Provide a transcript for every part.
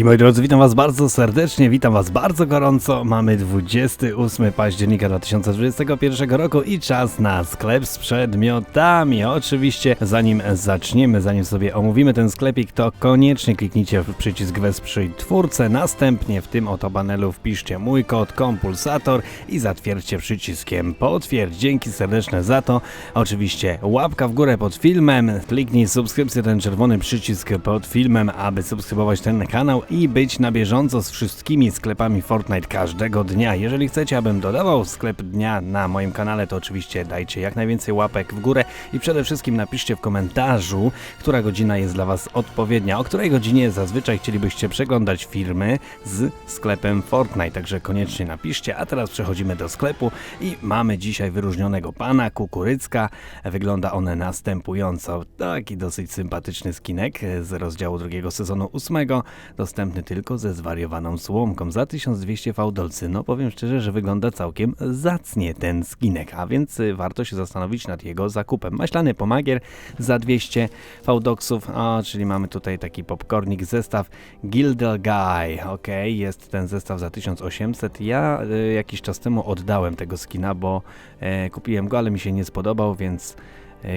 I moi drodzy, witam was bardzo serdecznie, witam was bardzo gorąco. Mamy 28 października 2021 roku i czas na sklep z przedmiotami. Oczywiście, zanim zaczniemy, zanim sobie omówimy ten sklepik, to koniecznie kliknijcie w przycisk wesprzyj twórcę. Następnie w tym oto panelu wpiszcie mój kod kompulsator i zatwierdźcie przyciskiem potwierdź. Dzięki serdeczne za to. Oczywiście łapka w górę pod filmem, kliknij subskrypcję, ten czerwony przycisk pod filmem, aby subskrybować ten kanał i być na bieżąco z wszystkimi sklepami Fortnite każdego dnia. Jeżeli chcecie, abym dodawał sklep dnia na moim kanale, to oczywiście dajcie jak najwięcej łapek w górę i przede wszystkim napiszcie w komentarzu, która godzina jest dla Was odpowiednia, o której godzinie zazwyczaj chcielibyście przeglądać filmy z sklepem Fortnite. Także koniecznie napiszcie, a teraz przechodzimy do sklepu i mamy dzisiaj wyróżnionego pana Kukurycka. Wygląda on następująco. Taki dosyć sympatyczny skinek z rozdziału drugiego sezonu ósmego, dostępny tylko ze zwariowaną słomką za 1200 fałdolcy. No powiem szczerze, że wygląda całkiem zacnie ten skinek, a więc y, warto się zastanowić nad jego zakupem. Maślany pomagier za 200 fałdoksów, a czyli mamy tutaj taki popcornik, zestaw Gildel Guy. Ok, jest ten zestaw za 1800. Ja y, jakiś czas temu oddałem tego skina, bo e, kupiłem go, ale mi się nie spodobał, więc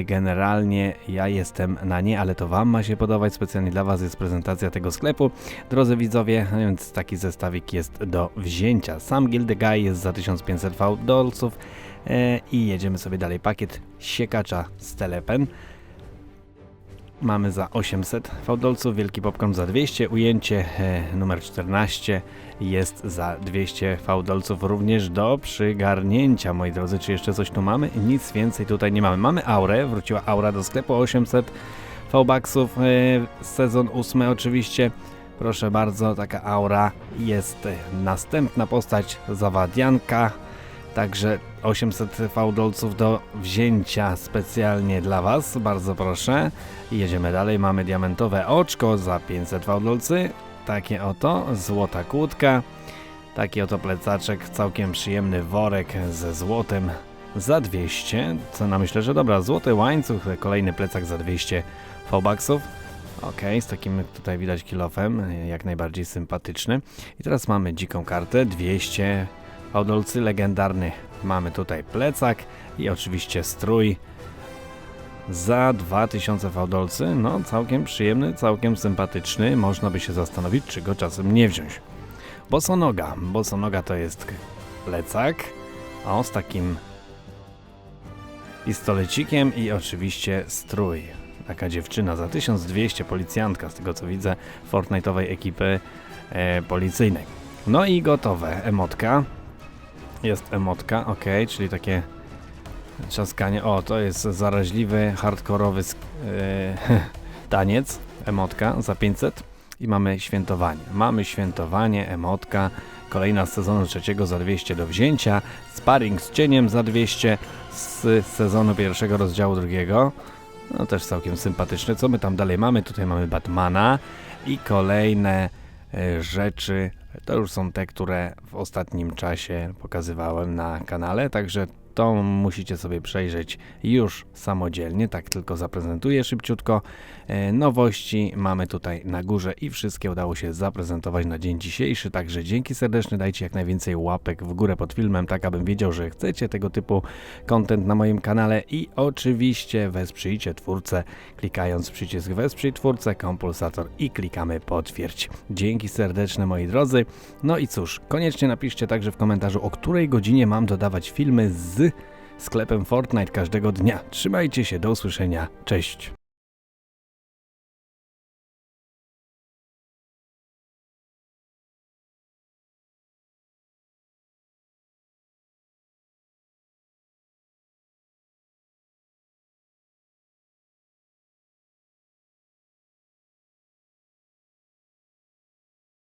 Generalnie ja jestem na nie, ale to Wam ma się podobać. Specjalnie dla Was jest prezentacja tego sklepu. Drodzy widzowie, no więc taki zestawik jest do wzięcia. Sam Gildy Guy jest za 1500 dolców e, i jedziemy sobie dalej. Pakiet siekacza z telepen. Mamy za 800 fałdolców, wielki popcorn za 200, ujęcie e, numer 14 jest za 200 fałdolców również do przygarnięcia, moi drodzy. Czy jeszcze coś tu mamy? Nic więcej tutaj nie mamy. Mamy aurę, wróciła aura do sklepu 800 fałbaksów, e, sezon 8 oczywiście. Proszę bardzo, taka aura jest e, następna postać, zawadianka. Także 800 fałdolców do wzięcia specjalnie dla Was, bardzo proszę. Jedziemy dalej, mamy diamentowe oczko za 500 fałdolcy, takie oto, złota kłódka, taki oto plecaczek, całkiem przyjemny worek ze złotem za 200, cena myślę, że dobra, złoty łańcuch, kolejny plecak za 200 fałbaksów. Ok, z takim tutaj widać kilofem, jak najbardziej sympatyczny. I teraz mamy dziką kartę, 200 fałdolcy, legendarny. Mamy tutaj plecak i oczywiście strój za 2000 fałdolcy. No, całkiem przyjemny, całkiem sympatyczny. Można by się zastanowić, czy go czasem nie wziąć. Bosonoga. Bosonoga to jest plecak. O, z takim pistolecikiem i oczywiście strój. Taka dziewczyna za 1200, policjantka, z tego co widzę, Fortnite'owej ekipy e, policyjnej. No i gotowe. Emotka. Jest emotka, ok, czyli takie trzaskanie. O, to jest zaraźliwy, hardkorowy e, taniec. Emotka za 500. I mamy świętowanie. Mamy świętowanie, emotka. Kolejna z sezonu trzeciego za 200 do wzięcia. Sparring z cieniem za 200 z sezonu pierwszego rozdziału drugiego. No też całkiem sympatyczne. Co my tam dalej mamy? Tutaj mamy Batmana i kolejne e, rzeczy. To już są te, które w ostatnim czasie pokazywałem na kanale, także to musicie sobie przejrzeć już samodzielnie. Tak tylko zaprezentuję szybciutko. E, Nowości mamy tutaj na górze i wszystkie udało się zaprezentować na dzień dzisiejszy. Także dzięki serdeczne, dajcie jak najwięcej łapek w górę pod filmem, tak abym wiedział, że chcecie tego typu content na moim kanale i oczywiście wesprzyjcie twórcę, klikając przycisk wesprzyj twórcę, kompulsator i klikamy potwierdź. Dzięki serdeczne moi drodzy. No i cóż, koniecznie napiszcie także w komentarzu, o której godzinie mam dodawać filmy sklepem Fortnite każdego dnia. Trzymajcie się, do usłyszenia, cześć.